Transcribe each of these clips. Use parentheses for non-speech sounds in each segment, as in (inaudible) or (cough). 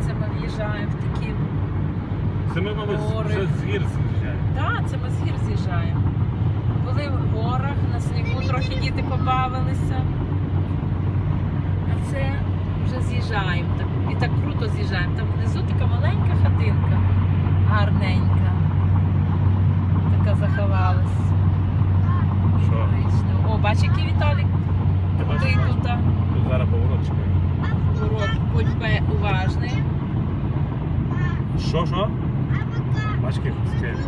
це ми в'їжджаємо в такі. Це ми мабуть, Гори. вже з гір з'їжджаємо. Так, це ми з гір з'їжджаємо. Були в горах, на снігу трохи діти побавилися. А це вже з'їжджаємо. І так круто з'їжджаємо. Там внизу така маленька хатинка, гарненька. Така заховалась. Що? О, бач, який Віталік Ти тут. Тут зараз поворот чекає. Урок, будь пе- уважний. Що, що? Бачки, скину.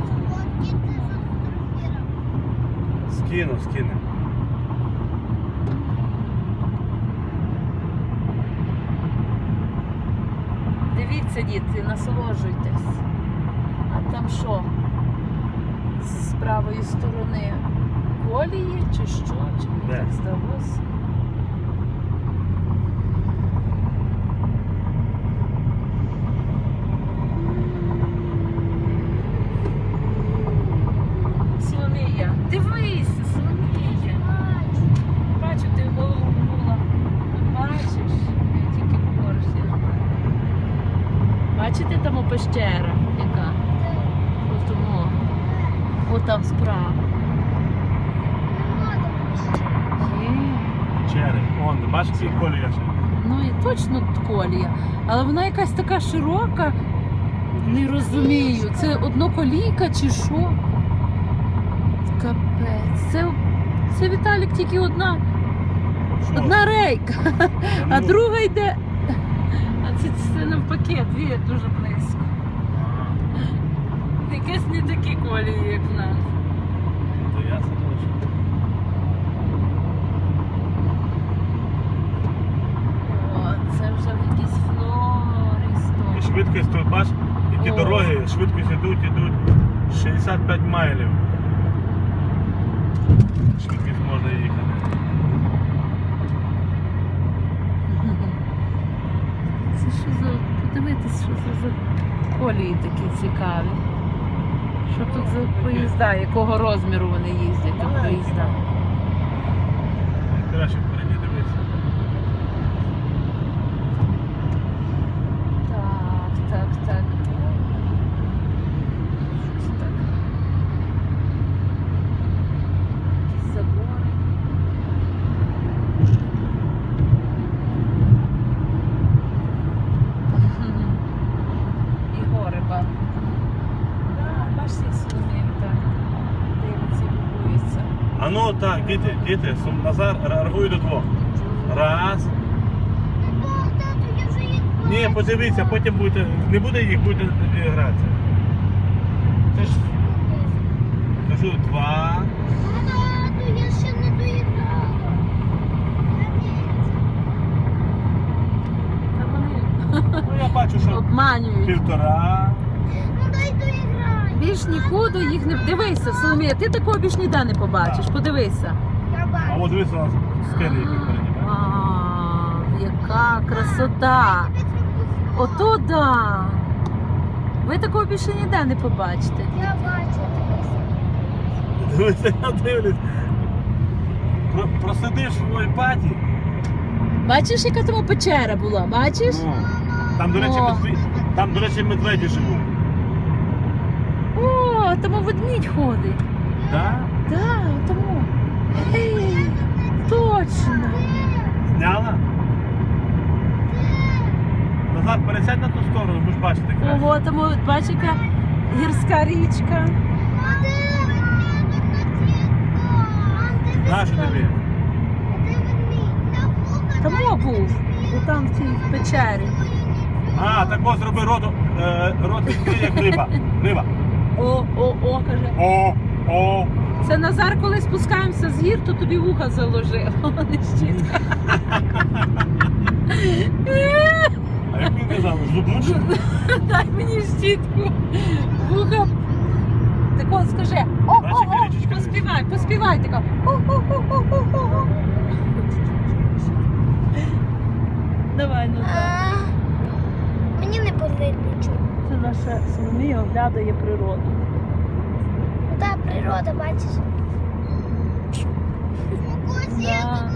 Скину, скину. Дивіться, діти, насолоджуйтесь. А там що? З правої сторони колії чи що? Чи мені так здалося? Соломія, дивися, Соломія. Бачу, ти голову була. Бачиш, я тільки говориш, я ж бачу. Бачите там пещера, яка? Отому. О там справа. Череп. Он, бачиш, ці колія ще. Ну і точно колія. Але вона якась така широка. Не розумію, це одноколійка чи що? Капець. Це, це Віталік тільки одна, одна рейка, а Ну, друга йде. А це, це навпаки, дві дуже близько. Якесь не такі колії, як в нас. То ясно, що. О, це вже якісь І флористо. швидкість тут, бач, які О. дороги, швидкість йдуть, йдуть 65 майлів. Швидкість можна їхати. Це що за. Подивитись, що це за колії такі цікаві. Що тут за поїзда, якого розміру вони їздять тут поїзда? Краще впереді дивитися. Так, так, так. Щось так. Якісь забори. І гори бачу. Да, бачите, як так дивиться, любується. А ну так, діти, діти, Сум- Назар ра- рахуй до двох. Раз. Ні, подивіться, потім будете. Не буде їх, будете гратися. Це ж кажу два. Та вони Ну я бачу, що обманюють. півтора. Більш нікуди їх не дивися, Соломія, ти такого більш ніде не побачиш. Так. Подивися. А от дивися у нас скелі, які переді. А, яка красота! Ото да! Ви такого більше ніде не побачите. Я бачу. Дивися, я дивлюсь. Про- Просидиш в айпаді. Бачиш, яка тому печера була? Бачиш? Ну, там, до речі, О. медведі, там, до речі, медведі живуть. О, тому ведмідь ходить. Так? Так, тому. Ей, точно. Зняла? Назад пересядь на ту сторону, будеш бачити краще. Ого, тому бачиш, яка гірська річка. Нащо тобі? Тому був. Там в тій печері. А, так ось зроби рот, е, рот як риба. Риба. О, о, о, каже. О, о. Це Назар, коли спускаємося з гір, то тобі вуха заложив. (laughs) А як він казав, зубнучий? (laughs) Дай мені щітку. Вуха. Так от скажи, о, о, о, поспівай, поспівай така. О, о, о, о, о, о. Давай, Назар. Мені не болить нічого. Наша Соломія оглядає природу. Та природа, бачиш. Да.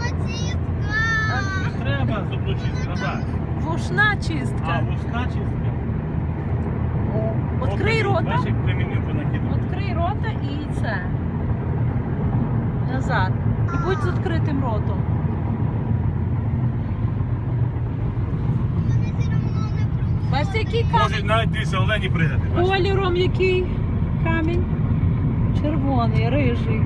Не треба зубнучий згадати. вушна А, чистка. чистка. Открий рота. Бачиш, як примінюку накидав. Відкрий рота і це. Назад. І будь з відкритим ротом. Вони все одно не Бачите, який камінь? Можуть навіть дивіться олені пригати. Кольором який камінь? Червоний, рижий.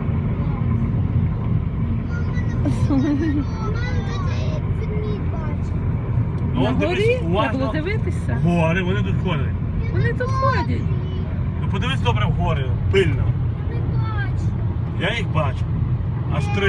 Ну, На он дивись, горі? Треба уважно. дивитися. Гори, вони тут ходять. Вони тут ходять. Ну подивись добре в гори, пильно. Я їх бачу. Аж три